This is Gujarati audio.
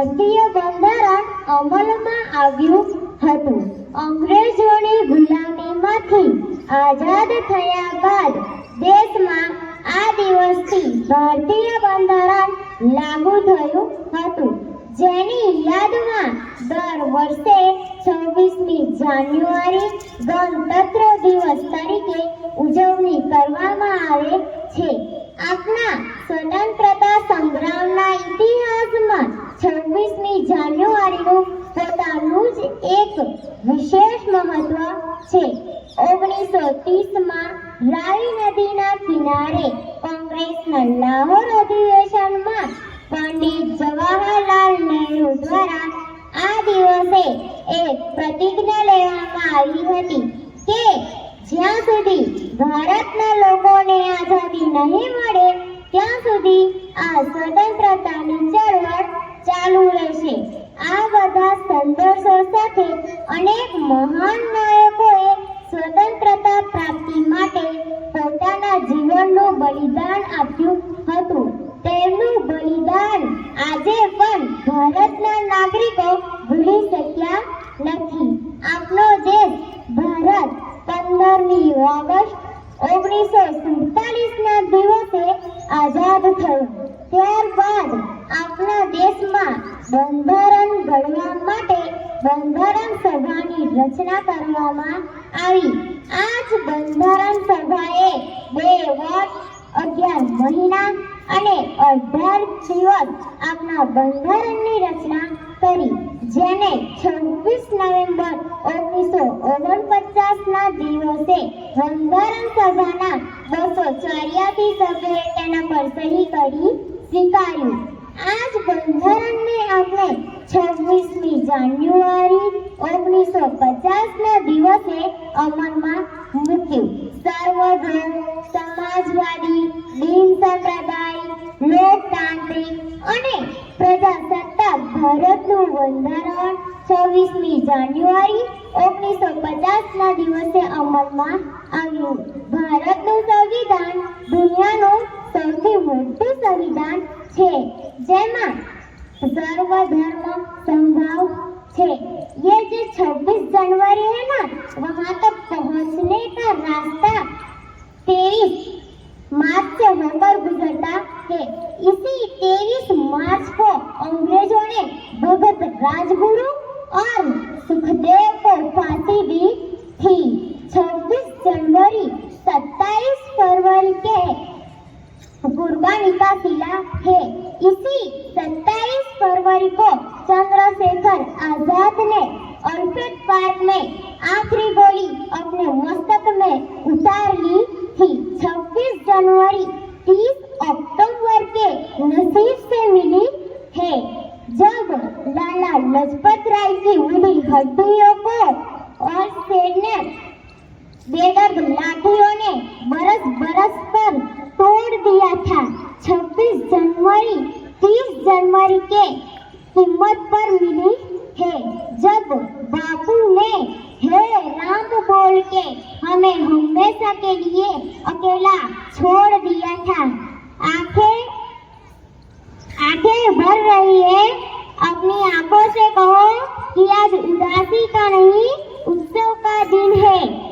ભારતીય બંધારણ અમલમાં આવ્યું હતું. અંગ્રેજોની ગુલામીમાંથી આઝાદ થયા બાદ દેશમાં આ દિવસથી ભારતીય બંધારણ લાગુ થયું હતું. જેની યાદમાં દર વર્ષે છવ્વીસમી જાન્યુઆરી ગણતંત્ર દિવસ તરીકે ઉજવણી કરવામાં આવે છે. આપના સ્વતંત્રતા સંગ્રામના ઇતિહાસ છવ્વીસમી જાન્યુઆરીનું પોતાનું જ એક વિશેષ મહત્વ છે. ઓગણીસો ત્રીસમાં રાવી નદીના કિનારે કોંગ્રેસના લાહોર અધિવેશનમાં પંડિત જવાહરલાલ નહેરુ દ્વારા આ દિવસે એક પ્રતિજ્ઞા લેવામાં આવી હતી કે જ્યાં સુધી ભારતના લોકોને આઝાદી નહીં મળે, ત્યાં સુધી આ સ્વતંત્રતાની ચળવળ ચાલુ રહેશે. આ બધા સંદેશો સાથે અનેક મહાન નાયકોએ સ્વતંત્રતા પ્રાપ્તિ માટે પોતાના જીવનનું બલિદાન આપ્યું હતું. તેમનું બલિદાન આજે પણ ભારતના નાગરિકો ભૂલી શક્યા નથી. આપણો દેશ ભારત પંદરમી ઓગસ્ટ ઓગણીસો સુડતાલીસના દિવસે આઝાદ થયો. ત્યારબાદ આપણા દેશમાં બંધારણ ઘડવા માટે બંધારણ સભાની રચના કરવામાં આવી. આ જ બંધારણ સભાએ બે વર્ષ, અગિયાર મહિના અને અઢાર દિવસ આપણા બંધારણની રચના કરી, જેને છવ્વીસ નવેમ્બર ઓગણીસો ઓગણપચાસના દિવસે બંધારણ સભાના બસો ચોર્યાસી સભ્યોએ તેના પર સહી કરી સ્વીકાર્યું. આ જ બંધારણને આપણે છવ્વીસમી જાન્યુઆરી ઓગણીસો પચાસ ના દિવસે અમલમાં મૂક્યું. સર્વધર્મ, સમાજવાદી, બિન સંપ્રદાય, લોકતાંત્રિક અને પ્રજાસત્તાક ભારતનું બંધારણ છવ્વીસમી જાન્યુઆરી ઓગણીસો પચાસ ના દિવસે અમલમાં આવ્યું. ભારતનું સંવિધાન દુનિયાનું સૌથી મોટું સંવિધાન છે જેમાં सर्वधर्म संभाव थे ये जो 26 जनवरी है ना वहाँ तक पहुँचने का रास्ता तेईस मार्च से होकर गुजरता है इसी तेईस मार्च को अंग्रेजों ने भगत राजगुरु और सुखदेव कुर्बानी का सिला है इसी 27 फरवरी को चंद्रशेखर आजाद ने ऑर्किड पार्क में आखिरी गोली अपने मस्तक में उतार ली थी 26 जनवरी 30 अक्टूबर के नसीब से मिली है जब लाला लजपत राय की उड़ी हड्डियों को और सैन्य बेदर्द लाठियों ने बरस बरस पर तोड़ दिया था के कीमत पर मिली है। जब बापू ने, हे राम बोल के हमें हमेशा के लिए अकेला छोड़ दिया था, आँखें आँखें भर रही है। अपनी आँखों से कहो कि आज उदासी का नहीं, उत्सव का दिन है।